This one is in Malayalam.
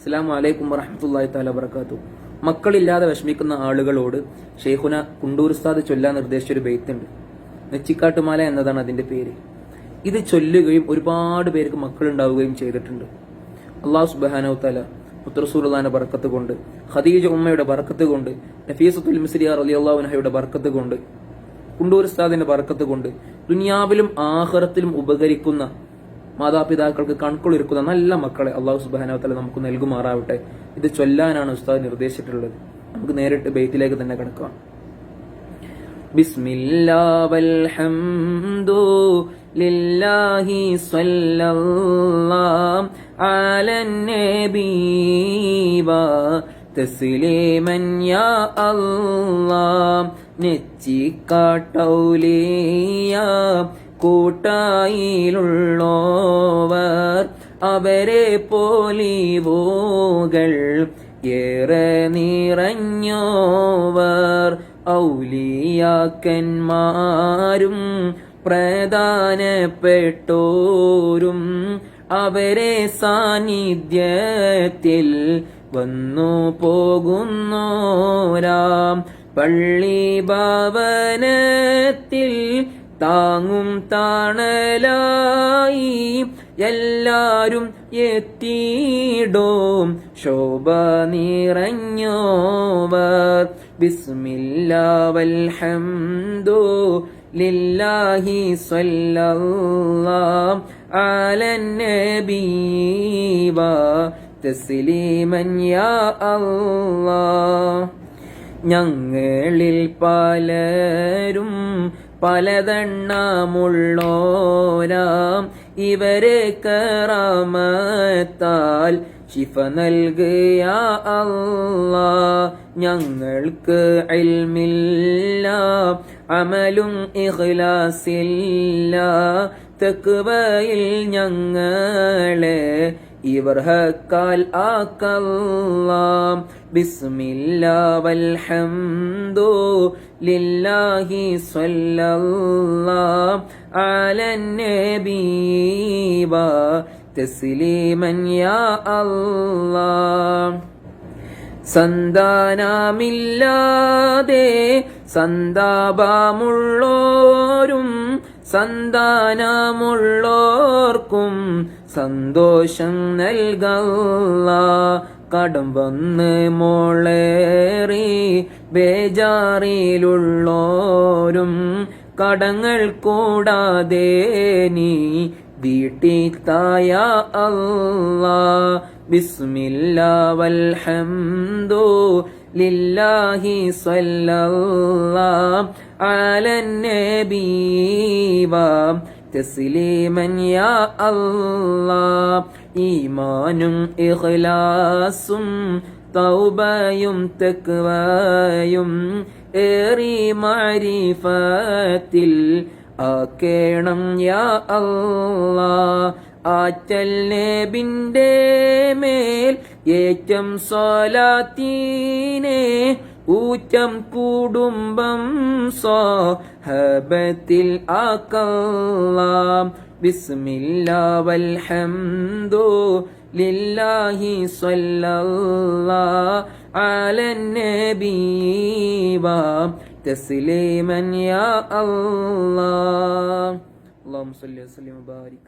അസ്സാം വലൈക്കും വറഹമത്തല്ലാഹി താല വർക്കാത്തു മക്കളില്ലാതെ വിഷമിക്കുന്ന ആളുകളോട് ഷെയ്ഖുന കുണ്ടൂർ ഉസ്താദ് ചൊല്ലാൻ നിർദ്ദേശിച്ച ഒരു ബെയ്ത്തുണ്ട്. നെച്ചിക്കാട്ടുമാല എന്നതാണ് അതിന്റെ പേര്. ഇത് ചൊല്ലുകയും ഒരുപാട് പേർക്ക് മക്കളുണ്ടാവുകയും ചെയ്തിട്ടുണ്ട്. അള്ളാഹു സുബാനോ തല മുത്തറസൂർദാന്റെ ബർക്കത്ത് കൊണ്ട് ഖദീജ ഉമ്മയുടെ ബർക്കത്ത് കൊണ്ട് നഫീസത്തുൽ മിസ്രിയാർ അലി അള്ളാഹുനഹയുടെ ബർക്കത്ത് കൊണ്ട് കുണ്ടൂർ ഉസ്താദിന്റെ ബർക്കത്ത് കൊണ്ട് ദുനിയാവിലും ആഹ്റത്തിലും ഉപകരിക്കുന്ന മാതാപിതാക്കൾക്ക് കൺകുളിർക്കുന്ന നല്ല മക്കളെ അള്ളാഹു സുബാനവത്തല നമുക്ക് നൽകുമാറാവട്ടെ. ഇത് ചൊല്ലാനാണ് ഉസ്താദ് നിർദ്ദേശിച്ചിട്ടുള്ളത്. നമുക്ക് നേരിട്ട് ബെയ്ത്തിലേക്ക് തന്നെ കിടക്കാം. തസ്ലീമൻ യാ അല്ലാഹ് നെച്ചിക്കാട്ടൗലിയ കൂട്ടായിലുള്ളോവർ അവരെ പോലീവോകൾ ഏറെ നിറഞ്ഞോവർ ഔലിയാക്കന്മാരും പ്രധാനപ്പെട്ടോരും അവരെ സാന്നിധ്യത്തിൽ വന്നു പോകുന്നോരാം പള്ളി ഭവനത്തിൽ താങ്ങും താണലായി എല്ലാരും എത്തിയിടോം. ശോഭ നിറഞ്ഞോവർ. ബിസ്മില്ലാ വൽഹംദു ലില്ലാഹി സ്വല്ലല്ലാഹ് അലൻ നബി തസ്ലീമൻ യാ അല്ലാഹ്. ഞങ്ങളിൽ പലരും പലതെണ്ണമുള്ളോരാം ഇവരെ കറാമത്താൽ ശിഫ നൽകിയ അല്ല ഞങ്ങൾക്ക് അൽമില്ല അമലും ഇഖ്ലാസില്ല. തെക്കുവയിൽ ഞങ്ങളെ ഇവർ ഹക്കാൽ ആക്കല്ലാം. ബിസ്മില്ലാ വൽഹംദു ലില്ലാഹി സ്വല്ലല്ലാഹ് അലൻ നബി വ തസ്ലീമൻ യാ അല്ലാഹ് സന്താനമില്ലാതെ സന്താപമുള്ളോരും സന്താനമുള്ളോർക്കും സന്തോഷം നൽകല്ല. കടം വന്ന് മോളേറി ബേജാറിലുള്ളോരും കടങ്ങൾ കൂടാതെ നീ വീട്ടിത്തായ അല്ല. ബിസ്മില്ല വൽഹംദു ലില്ലാഹി സ്വല്ലല്ലാഹ് അലൻ നബി വ തസ്ലീമൻ യാ അല്ലാ ഈമാനും ഇഖ്ലാസും തൗബയും തക്വയും ഏറി മാരിഫത്തിൽ ആക്കേണം യാ അല്ലാ ആറ്റൽ നബിന്റെ മേൽ ഏറ്റം സ്വലാത്തീനെ ഊറ്റം കുടുംബം സ്വഹബത്തിൽ ആക്കല്ലാം ബിസ്മില്ലാ വൽഹംദു ലില്ലാഹി സ്വല്ലല്ലാഹ് അലൻ നബി വ തസ്ലീമൻ യാ അല്ലാഹ് اللهم صل وسلم وبارك